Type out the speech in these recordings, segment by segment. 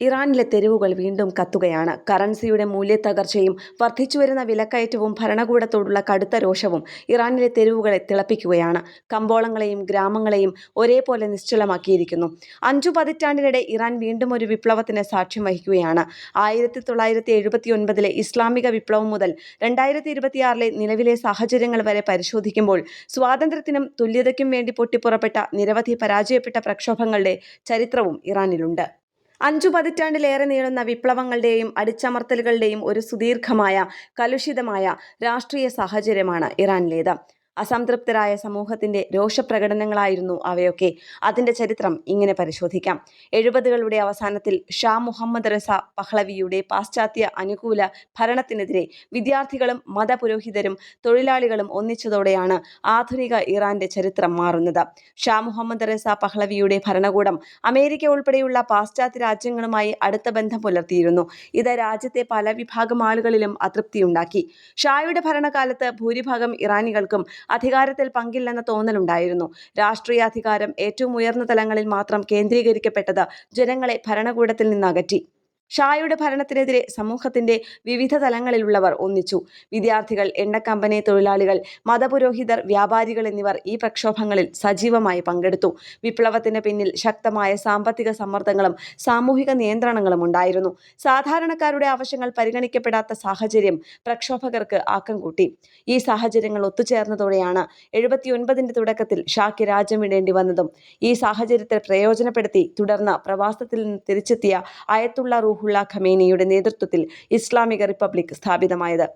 ഇറാനിലെ തെരുവുകൾ വീണ്ടും കത്തുകയാണ്. കറൻസിയുടെ മൂല്യത്തകർച്ചയും വർദ്ധിച്ചുവരുന്ന വിലക്കയറ്റവും ഭരണകൂടത്തോടുള്ള കടുത്ത രോഷവും ഇറാനിലെ തെരുവുകളെ തിളപ്പിക്കുകയാണ്. കമ്പോളങ്ങളെയും ഗ്രാമങ്ങളെയും ഒരേപോലെ നിശ്ചലമാക്കിയിരിക്കുന്നു. അഞ്ചു പതിറ്റാണ്ടിനിടെ ഇറാൻ വീണ്ടും ഒരു വിപ്ലവത്തിന് സാക്ഷ്യം വഹിക്കുകയാണ്. ആയിരത്തി തൊള്ളായിരത്തി എഴുപത്തി ഒൻപതിലെ ഇസ്ലാമിക വിപ്ലവം മുതൽ രണ്ടായിരത്തി ഇരുപത്തിയാറിലെ നിലവിലെ സാഹചര്യങ്ങൾ വരെ പരിശോധിക്കുമ്പോൾ സ്വാതന്ത്ര്യത്തിനും തുല്യതയ്ക്കും വേണ്ടി പൊട്ടിപ്പുറപ്പെട്ട നിരവധി പരാജയപ്പെട്ട പ്രക്ഷോഭങ്ങളുടെ ചരിത്രവും ഇറാനിലുണ്ട്. അഞ്ചു പതിറ്റാണ്ടിലേറെ നീളുന്ന വിപ്ലവങ്ങളുടെയും അടിച്ചമർത്തലുകളുടെയും ഒരു സുദീർഘമായ കലുഷിതമായ രാഷ്ട്രീയ സാഹചര്യമാണ് ഇറാനിലേത്. അസംതൃപ്തരായ സമൂഹത്തിന്റെ രോഷപ്രകടനങ്ങളായിരുന്നു അവയൊക്കെ. അതിന്റെ ചരിത്രം ഇങ്ങനെ പരിശോധിക്കാം. എഴുപതുകളുടെ അവസാനത്തിൽ ഷാ മുഹമ്മദ് റസ പഹ്ലവിയുടെ പാശ്ചാത്യ അനുകൂല ഭരണത്തിനെതിരെ വിദ്യാർത്ഥികളും മതപുരോഹിതരും തൊഴിലാളികളും ഒന്നിച്ചതോടെയാണ് ആധുനിക ഇറാന്റെ ചരിത്രം മാറുന്നത്. ഷാ മുഹമ്മദ് റസ പഹ്ലവിയുടെ ഭരണകൂടം അമേരിക്ക ഉൾപ്പെടെയുള്ള പാശ്ചാത്യ രാജ്യങ്ങളുമായി അടുത്ത ബന്ധം പുലർത്തിയിരുന്നു. ഇത് രാജ്യത്തെ പല വിഭാഗം ആളുകളിലും അതൃപ്തിയുണ്ടാക്കി. ഷായുടെ ഭരണകാലത്ത് ഭൂരിഭാഗം ഇറാനികൾക്കും അധികാരത്തിൽ പങ്കില്ലെന്ന തോന്നലുണ്ടായിരുന്നു. രാഷ്ട്രീയ അധികാരം ഏറ്റവും ഉയർന്ന തലങ്ങളിൽ മാത്രം കേന്ദ്രീകരിക്കപ്പെട്ടത് ജനങ്ങളെ ഭരണകൂടത്തിൽ നിന്ന് അകറ്റി ഷായുടെ ഭരണത്തിനെതിരെ സമൂഹത്തിന്റെ വിവിധ തലങ്ങളിലുള്ളവർ ഒന്നിച്ചു. വിദ്യാർത്ഥികൾ എണ്ണക്കമ്പനി തൊഴിലാളികൾ മതപുരോഹിതർ വ്യാപാരികൾ എന്നിവർ ഈ പ്രക്ഷോഭങ്ങളിൽ സജീവമായി പങ്കെടുത്തു. വിപ്ലവത്തിന് പിന്നിൽ ശക്തമായ സാമ്പത്തിക സമ്മർദ്ദങ്ങളും സാമൂഹിക നിയന്ത്രണങ്ങളും ഉണ്ടായിരുന്നു. സാധാരണക്കാരുടെ ആവശ്യങ്ങൾ പരിഗണിക്കപ്പെടാത്ത സാഹചര്യം പ്രക്ഷോഭകർക്ക് ആക്കം കൂട്ടി. ഈ സാഹചര്യങ്ങൾ ഒത്തുചേർന്നതോടെയാണ് എഴുപത്തിയൊൻപതിന്റെ തുടക്കത്തിൽ ഷാക്ക് രാജ്യം വിടേണ്ടി വന്നതും ഈ സാഹചര്യത്തെ പ്രയോജനപ്പെടുത്തി തുടർന്ന് പ്രവാസത്തിൽ നിന്ന് തിരിച്ചെത്തിയ അയത്തുള്ള റൂഹുള്ള ഖമേനിയുടെ നേതൃത്വത്തിൽ ഇസ്ലാമിക റിപ്പബ്ലിക് സ്ഥാപിതമായത്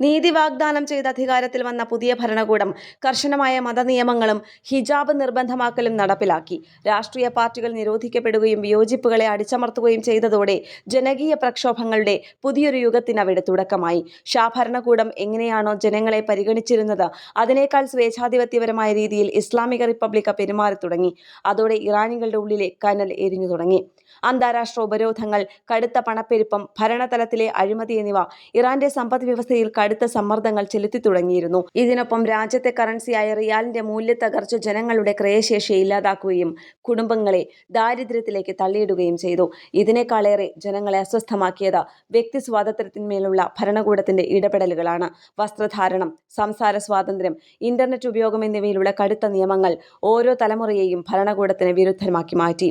നീതി വാഗ്ദാനം ചെയ്ത അധികാരത്തിൽ വന്ന പുതിയ ഭരണകൂടം കർശനമായ മതനിയമങ്ങളും ഹിജാബ് നിർബന്ധമാക്കലും നടപ്പിലാക്കി. രാഷ്ട്രീയ പാർട്ടികൾ നിരോധിക്കപ്പെടുകയും വിയോജിപ്പുകളെ അടിച്ചമർത്തുകയും ചെയ്തതോടെ ജനകീയ പ്രക്ഷോഭങ്ങളുടെ പുതിയൊരു യുഗത്തിന് അവിടെ തുടക്കമായി. ഷാ ഭരണകൂടം എങ്ങനെയാണോ ജനങ്ങളെ പരിഗണിച്ചിരുന്നത് അതിനേക്കാൾ സ്വേച്ഛാധിപത്യപരമായ രീതിയിൽ ഇസ്ലാമിക റിപ്പബ്ലിക്ക പെരുമാറി തുടങ്ങി. അതോടെ ഇറാനികളുടെ ഉള്ളിലെ കനൽ എരിഞ്ഞു തുടങ്ങി. അന്താരാഷ്ട്ര ഉപരോധങ്ങൾ കടുത്ത പണപ്പെരുപ്പം ഭരണതലത്തിലെ അഴിമതി എന്നിവ ഇറാന്റെ സമ്പദ് വ്യവസ്ഥയിൽ കടുത്ത സമ്മർദ്ദങ്ങൾ ചെലുത്തി തുടങ്ങിയിരുന്നു. ഇതിനൊപ്പം രാജ്യത്തെ കറൻസിയായ റിയാലിന്റെ മൂല്യത്തകർച്ച ജനങ്ങളുടെ ക്രയശേഷി ഇല്ലാതാക്കുകയും കുടുംബങ്ങളെ ദാരിദ്ര്യത്തിലേക്ക് തള്ളിയിടുകയും ചെയ്തു. ഇതിനേക്കാളേറെ ജനങ്ങളെ അസ്വസ്ഥമാക്കിയത് വ്യക്തി സ്വാതന്ത്ര്യത്തിന്മേലുള്ള ഭരണകൂടത്തിന്റെ ഇടപെടലുകളാണ്. വസ്ത്രധാരണം സംസാര സ്വാതന്ത്ര്യം ഇന്റർനെറ്റ് ഉപയോഗം എന്നിവയിലുള്ള കടുത്ത നിയമങ്ങൾ ഓരോ തലമുറയെയും ഭരണകൂടത്തിന് വിരുദ്ധമാക്കി മാറ്റി.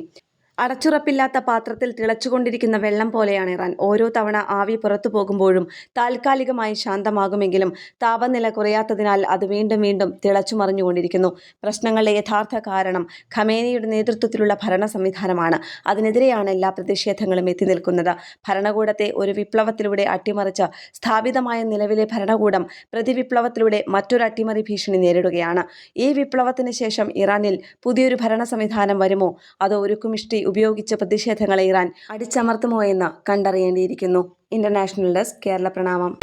അടച്ചുറപ്പില്ലാത്ത പാത്രത്തിൽ തിളച്ചുകൊണ്ടിരിക്കുന്ന വെള്ളം പോലെയാണ് ഇറാൻ. ഓരോ തവണ ആവി പുറത്തു പോകുമ്പോഴും താൽക്കാലികമായി ശാന്തമാകുമെങ്കിലും താപനില കുറയാത്തതിനാൽ അത് വീണ്ടും വീണ്ടും തിളച്ചു മറിഞ്ഞുകൊണ്ടിരിക്കുന്നു. പ്രശ്നങ്ങളുടെ യഥാർത്ഥ കാരണം ഖമേനിയുടെ നേതൃത്വത്തിലുള്ള ഭരണ സംവിധാനമാണ്. അതിനെതിരെയാണ് എല്ലാ പ്രതിഷേധങ്ങളും എത്തി നിൽക്കുന്നത്. ഭരണകൂടത്തെ ഒരു വിപ്ലവത്തിലൂടെ അട്ടിമറിച്ച സ്ഥാപിതമായ നിലവിലെ ഭരണകൂടം പ്രതിവിപ്ലവത്തിലൂടെ മറ്റൊരു അട്ടിമറി ഭീഷണി നേരിടുകയാണ്. ഈ വിപ്ലവത്തിന് ശേഷം ഇറാനിൽ പുതിയൊരു ഭരണ സംവിധാനം വരുമോ? അതോ ഒരു കുമിഷ്ടി ഉപയോഗിച്ച പ്രതിഷേധങ്ങളെ ഇറാൻ അടിച്ചമർത്തുമോ എന്ന് കണ്ടറിയേണ്ടിയിരിക്കുന്നു. ഇന്റർനാഷണൽ ഡെസ്ക് കേരള പ്രണാമം.